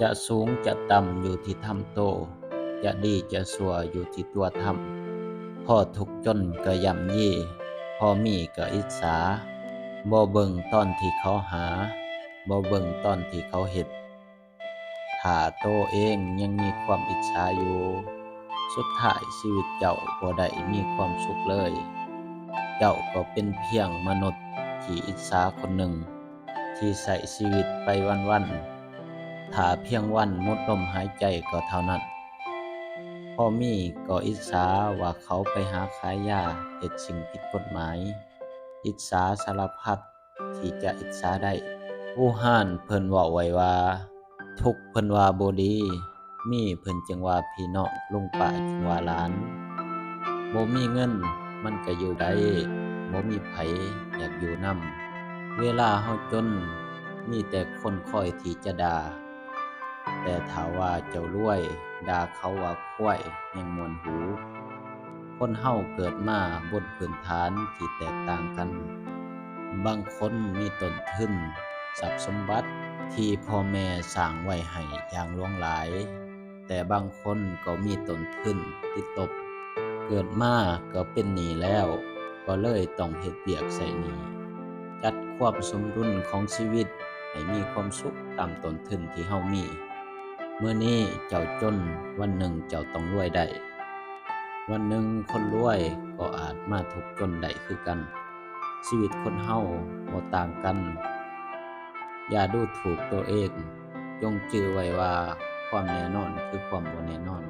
จะสูงจะต่ำอยู่ที่ทำโต จะดีจะสัวอยู่ที่ตัวทำพ่อทุกจนก็ย่ำยี่พ่อมีก็อิจฉาบ่เบิ่งตอนที่เขาหาบ่เบิ่งตอนที่เขาเฮ็ดถ้าโตเองยังมีความอิจฉาอยู่ สุดท้ายชีวิตเจ้าบ่ได้มีความสุขเลย เจ้าก็เป็นเพียงมนุษย์ที่อิจฉาคนหนึ่ง ที่ใส่ชีวิตไปวันๆ ถ้าเพียงวันหมดลมหายใจก็เท่านั้นพ่อมีก็อิจฉาว่าเขาไปหาขายยาเฮ็ดสิ่งผิดกฎหมาย อิจฉาสารพัดที่จะอิจฉาได้ ผู้ห่านเพิ่นว้าไว้ว่า ทุกเพิ่นว่าบดี มีเพิ่นจึงว่าพี่น้องลุงป้าจึงว่าหลานบ่มีเงินมันก็อยู่ได้บ่มีไผอยากอยู่นำเวลาเฮาจน มีแต่คนคอยที่จะด่า แต่ถ้าว่าเจ้ารวยด่าเขาว่าควายยังมวนหู คนเฮาเกิดมาบนพื้นฐานที่แตกต่างกัน บางคนมีต้นทุนทรัพย์สมบัติที่พ่อแม่สร้างไว้ให้อย่างหลวงหลาย แต่บางคนก็มีต้นทุนติดตบ เกิดมาก็เป็นหนี้แล้ว ก็เลยต้องเฮ็ดเวียกใส่หนี้จัดความสมดุลของชีวิตให้มีความสุขตามต้นทุนที่เฮามี เมื่อนี้เจ้าจนวันหนึ่งเจ้าต้องรวยได้ วันหนึ่งคนรวยก็อาจมาถูกจนได้คือกัน ชีวิตคนเฮาบ่ต่างกัน อย่าดูถูกตัวเอง จงจือไว้ว่าความแน่นอนคือความบ่แน่นอน